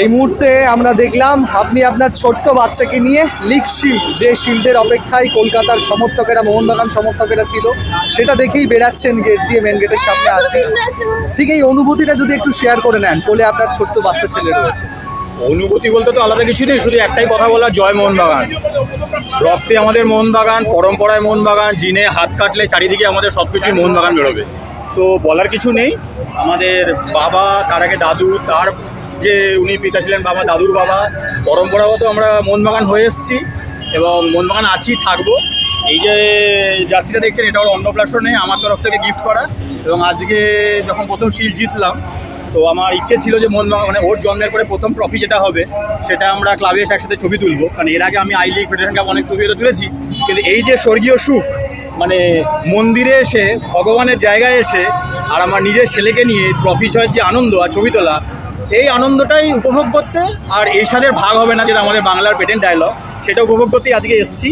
এই মুহূর্তে আমরা দেখলাম আপনি আপনার ছোট্ট বাচ্চাকে নিয়ে লিগ শিল্ড যে শিল্ডের অপেক্ষায় কলকাতার সমর্থকেরা মোহনবাগান সমর্থকেরা ছিল সেটা দেখেই বেরাচ্ছেন গেট দিয়ে মেন গেটের সামনে আছে। ঠিক এই অনুভূতিটা যদি একটু শেয়ার করে নেন কোলে আপনার ছোট্ট বাচ্চা ছেলে রয়েছে। অনুভূতি বলতে তো আলাদা কিছু নেই শুধু একটাই কথা বলা জয় মোহনবাগান। রক্তে আমাদের মোহনবাগান পরম্পরায় মোহনবাগান জিনে হাত কাটলে চারিদিকে আমাদের সব কিছুই মোহনবাগান বেরোবে। তো বলার কিছু নেই আমাদের বাবা তার আগে দাদু তার যে উনি পিতা ছিলেন বাবা, দাদুর বাবা, পরম্পরাগত আমরা মোহনবাগান হয়ে এসেছি এবং মোহনবাগান আছি, থাকব। এই যে জার্সিটা দেখছেন, এটা ওর অন্নপ্রাশনে, আমার তরফ থেকে গিফট করা। এবং আজকে যখন প্রথম শিল জিতলাম, তো আমার ইচ্ছে ছিল যে মন মানে ওর জন্মের পরে প্রথম ট্রফি যেটা হবে, সেটা আমরা ক্লাবে এসে একসাথে ছবি তুলবো। কারণ এর আগে আমি আই লিগ ফেডারেশন কাপ অনেক তো তুলেছি। কিন্তু এই যে স্বর্গীয় সুখ মানে মন্দিরে এসে, ভগবানের জায়গায় এসে, আর আমার নিজের ছেলেকে নিয়ে ট্রফি ছয়ের যে আনন্দ আর ছবি তোলা এই আনন্দটাই উপভোগ করতে আর এই সাথে ভাগ হবে না যেটা আমাদের বাংলার পেটেন্ট ডায়লগ সেটা উপভোগ করতেই আজকে এসেছি।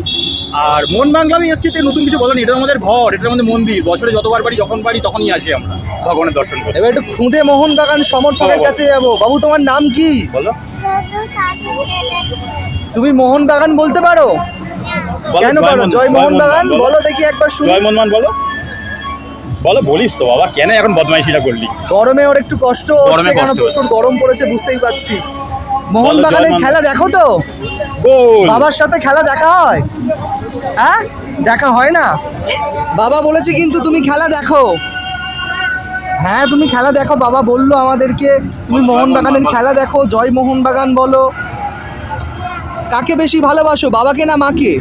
আর মন বাংলামই এসেছি তো নতুন কিছু বলেন এটা আমাদের ঘর এটা আমাদের মন্দির বছরে যতবার পারি যখন পারি তখনই আসি আমরা ভগবানের দর্শন করতে। এবার একটু খুদে মোহনবাগান সমর্থকের বাবা। কাছে যাব। বাবু তোমার নাম কি? বলো। তুমি মোহনবাগান বলতে পারো? বলো, কেন পারো জয় মোহনবাগান বলো। বলো দেখি একবার শুনি। জয় মোহনবাগান বলো। বলো বলিস তো বাবা কেন এখন বদমাইশিটা করলি? গরমে ওর একটু কষ্ট হচ্ছে কেন? প্রচুর গরম পড়েছে বুঝতেই পারছি। মোহনবাগানের খেলা দেখো তো। বাবার সাথে খেলা দেখা হয়। হ্যাঁ? দেখা হয় না? বাবা বলেছে কিন্তু তুমি খেলা দেখো। হ্যাঁ তুমি খেলা দেখো বাবা বলল আমাদেরকে। তুমি মোহনবাগানের খেলা দেখো জয় মোহনবাগান বলো। কাকে বেশি ভালোবাসো বাবাকে না মাকে?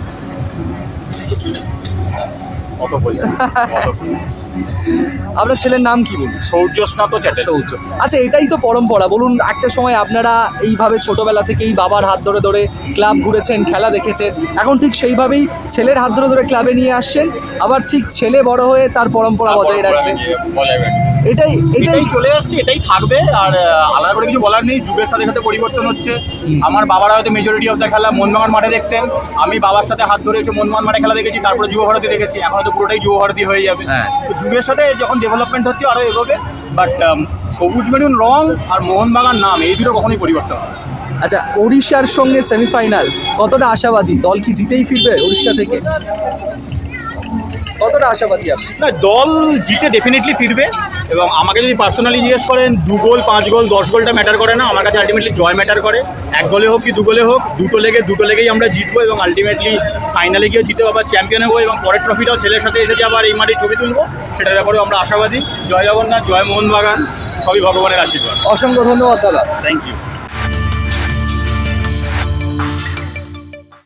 কত বলি? আপনার ছেলের নাম কি বলুন? সৌর্যস্নাত চ্যাটার্জি। সৌর্য। আচ্ছা এটাই তো পরম্পরা। বলুন একটা সময় আপনারা এইভাবে ছোটবেলা থেকেই বাবার হাত ধরে ধরে ক্লাব ঘুরেছেন খেলা দেখেছেন। এখন ঠিক সেইভাবেই ছেলের হাত ধরে ধরে ক্লাবে নিয়ে আসছেন। আবার ঠিক ছেলে বড় হয়ে তার পরম্পরা বজায় রাখবেন। বজায় রাখবে এটাই এটাই চলে আসছে এটাই থাকবে। আর আলাদা করে কিছু বলার নেই যুগের সাথে সাথে পরিবর্তন হচ্ছে। আমার বাবারা হয়তো মেজরিটি অফ দ্য খেলা মোহনবাগান মাঠে দেখতেন। আমি বাবার সাথে হাত ধরে এসে মোহনবাগান মাঠে খেলা দেখেছি তারপরে যুব ভারতী দেখেছি। এখন হয়তো পুরোটাই যুব ভারতী হয়ে যাবে। হ্যাঁ। তো যুগের সাথে যখন ডেভেলপমেন্ট হচ্ছে আরও এগোবে। বাট সবুজ মেরুন রং আর মোহনবাগান নাম এই দুটো কখনোই পরিবর্তন হবে আচ্ছা ওড়িশার সঙ্গে সেমিফাইনাল কতটা আশাবাদী? দল কি জিতেই ফিরবে উড়িষ্যা থেকে? কতটা আশাবাদী আপনি? না দল জিতে ডেফিনেটলি ফিরবে। এবং আমাকে যদি পার্সোনালি জিজ্ঞেস করেন দু গোল পাঁচ গোল দশ গোলটা ম্যাটার করে না আমার কাছে আলটিমেটলি জয় ম্যাটার করে। এক গোলে হোক কি দু গোলে হোক দুটো লেগে দুটো লেগেই আমরা জিতবো এবং আলটিমেটলি ফাইনালে গিয়ে জিতে আবার চ্যাম্পিয়ন হব এবং পরের ট্রফিটাও ছেলের সাথে এসে আবার এই মাঠে ছবি তুলবো সেটার ব্যাপারেও আমরা আশাবাদী। জয় জগন্নাথ জয় মোহনবাগান সবই ভগবানের আশীর্বাদ। অসংখ্য ধন্যবাদ দাদা। Thank you